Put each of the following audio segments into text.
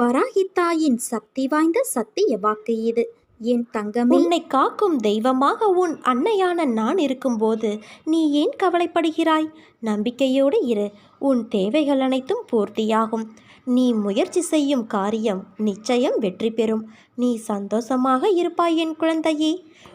வராகி தாயின் சக்தி வாய்ந்த சத்திய வாக்கு இது. என் தங்கமே உன்னை காக்கும் தெய்வமாக உன் அன்னையான நான் இருக்கும்போது நீ ஏன் கவலைப்படுகிறாய்? நம்பிக்கையோடு இரு. உன் தேவைகள் அனைத்தும் பூர்த்தியாகும். நீ முயற்சி செய்யும் காரியம் நிச்சயம் வெற்றி பெறும். நீ சந்தோஷமாக இருப்பாய் என் குழந்தையே.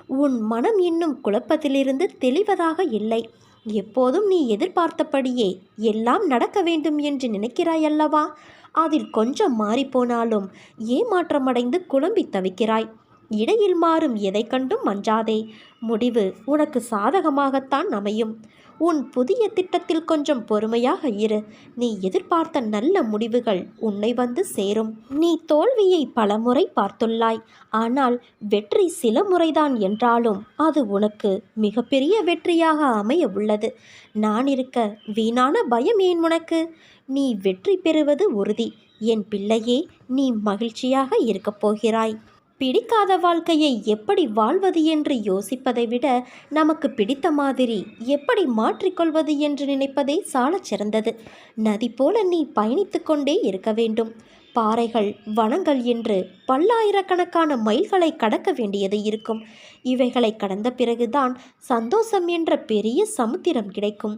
உன் மனம் இன்னும் குழப்பத்திலிருந்து தெளிவதாக இல்லை. எப்போதும் நீ எதிர்பார்த்தபடியே எல்லாம் நடக்க வேண்டும் என்று நினைக்கிறாய் அல்லவா அதில் கொஞ்சம் மாறிப்போனாலும் ஏமாற்றமடைந்து குழம்பி தவிக்கிறாய். இடையில் மாறும் எதை கண்டும் மஞ்சாதே முடிவு உனக்கு சாதகமாகத்தான் அமையும். உன் புதிய திட்டத்தில் கொஞ்சம் பொறுமையாக இரு. நீ எதிர்பார்த்த நல்ல முடிவுகள் உன்னை வந்து சேரும். நீ தோல்வியை பலமுறை பார்த்துள்ளாய். ஆனால் வெற்றி சில முறைதான் என்றாலும் அது உனக்கு மிகப்பெரிய வெற்றியாக அமைய உள்ளது. நான் இருக்க வீணான பயம் ஏன் உனக்கு? நீ வெற்றி பெறுவது உறுதி. என் பிள்ளையே நீ மகிழ்ச்சியாக இருக்கப் போகிறாய். பிடிக்காத வாழ்க்கையை எப்படி வாழ்வது என்று யோசிப்பதை விட நமக்கு பிடித்த மாதிரி எப்படி மாற்றிக்கொள்வது என்று நினைப்பதே சாலச் சிறந்தது நதி போல நீ பயணித்து கொண்டே இருக்க வேண்டும். பாறைகள் வனங்கள் என்று பல்லாயிரக்கணக்கான மைல்களை கடக்க வேண்டியது இருக்கும். இவைகளை கடந்த பிறகுதான் சந்தோஷம் என்ற பெரிய சமுத்திரம் கிடைக்கும்.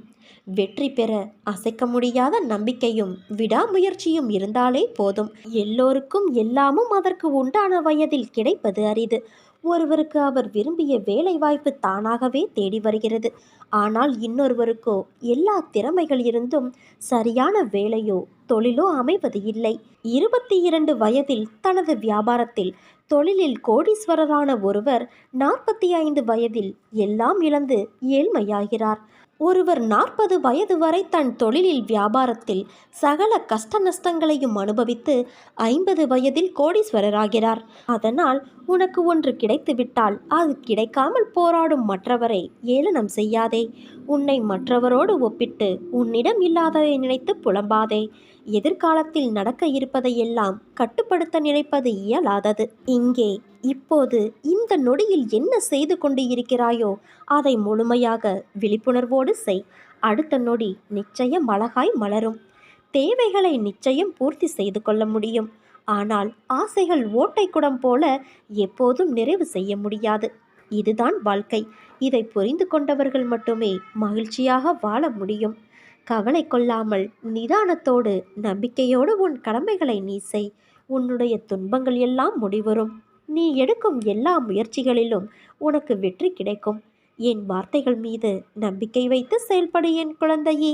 வெற்றி பெற அசைக்க முடியாத நம்பிக்கையும் விடாமுயற்சியும் இருந்தாலே போதும். எல்லோருக்கும் எல்லாமும் அதற்கு உண்டான வயதில் கிடைப்பது அரிது. ஒருவருக்கு அவர் விரும்பிய வேலை வாய்ப்பு தானாகவே தேடி வருகிறது. ஆனால் இன்னொருவருக்கோ எல்லா திறமைகள் இருந்தும் சரியான வேலையோ தொழிலோ அமைவது இல்லை. இருபத்தி இரண்டு வயதில் தனது வியாபாரத்தில் தொழிலில் கோடீஸ்வரரான ஒருவர் நாற்பத்தி ஐந்து வயதில் எல்லாம் இழந்து ஏழ்மையாகிறார். ஒருவர் நாற்பது வயது வரை தன் தொழிலில் வியாபாரத்தில் சகல கஷ்ட நஷ்டங்களையும் அனுபவித்து ஐம்பது வயதில் கோடீஸ்வரராகிறார். அதனால் உனக்கு ஒன்று கிடைத்துவிட்டால் அது கிடைக்காமல் போராடும் மற்றவரை ஏளனம் செய்யாதே. உன்னை மற்றவரோடு ஒப்பிட்டு உன்னிடம் இல்லாததை நினைத்து புலம்பாதே. எதிர்காலத்தில் நடக்க இருப்பதையெல்லாம் கட்டுப்படுத்த நினைப்பது இயலாதது. இங்கே இப்போது இந்த நொடியில் என்ன செய்து கொண்டு இருக்கிறாயோ அதை முழுமையாக விழிப்புணர்வோடு செய். அடுத்த நொடி நிச்சயம் அழகாய் மலரும். தேவைகளை நிச்சயம் பூர்த்தி செய்து கொள்ள முடியும். ஆனால் ஆசைகள் ஓட்டை குடம் போல எப்போதும் நிறைவு செய்ய முடியாது. இதுதான் வாழ்க்கை. இதை புரிந்து கொண்டவர்கள் மட்டுமே மகிழ்ச்சியாக வாழ முடியும். கவலை கொள்ளாமல் நிதானத்தோடு நம்பிக்கையோடு உன் கடமைகளை நீ செய். உன்னுடைய துன்பங்கள் எல்லாம் முடிவரும். நீ எடுக்கும் எல்லா முயற்சிகளிலும் உனக்கு வெற்றி கிடைக்கும். என் வார்த்தைகள் மீது நம்பிக்கை வைத்து செயல்படு என் குழந்தையே.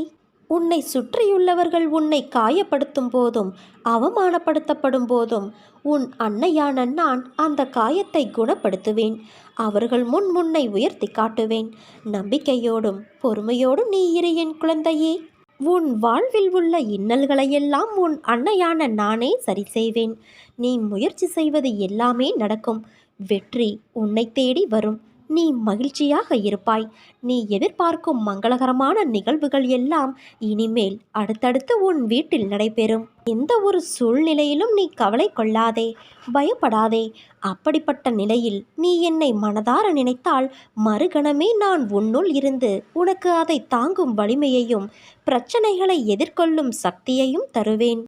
உன்னை சுற்றியுள்ளவர்கள் உன்னை காயப்படுத்தும் போதும் அவமானப்படுத்தப்படும் போதும் உன் அன்னையான நான் அந்த காயத்தை குணப்படுத்துவேன். அவர்கள் முன் முன்னை உயர்த்தி காட்டுவேன். நம்பிக்கையோடும் பொறுமையோடும் நீ இரு என் குழந்தையே. உன் வாழ்வில் உள்ள இன்னல்களையெல்லாம் உன் அன்னையான நானே சரி செய்வேன். நீ முயற்சி செய்வது எல்லாமே நடக்கும். வெற்றி உன்னை தேடி வரும். நீ மகிழ்ச்சியாக இருப்பாய். நீ எதிர்பார்க்கும் மங்களகரமான நிகழ்வுகள் எல்லாம் இனிமேல் அடுத்தடுத்து உன் வீட்டில் நடைபெறும். எந்த ஒரு சூழ்நிலையிலும் நீ கவலை கொள்ளாதே பயப்படாதே. அப்படிப்பட்ட நிலையில் நீ என்னை மனதார நினைத்தால் மறுகணமே நான் உன்னுள் இருந்து உனக்கு அதை தாங்கும் வலிமையையும் பிரச்சனைகளை எதிர்கொள்ளும் சக்தியையும் தருவேன்.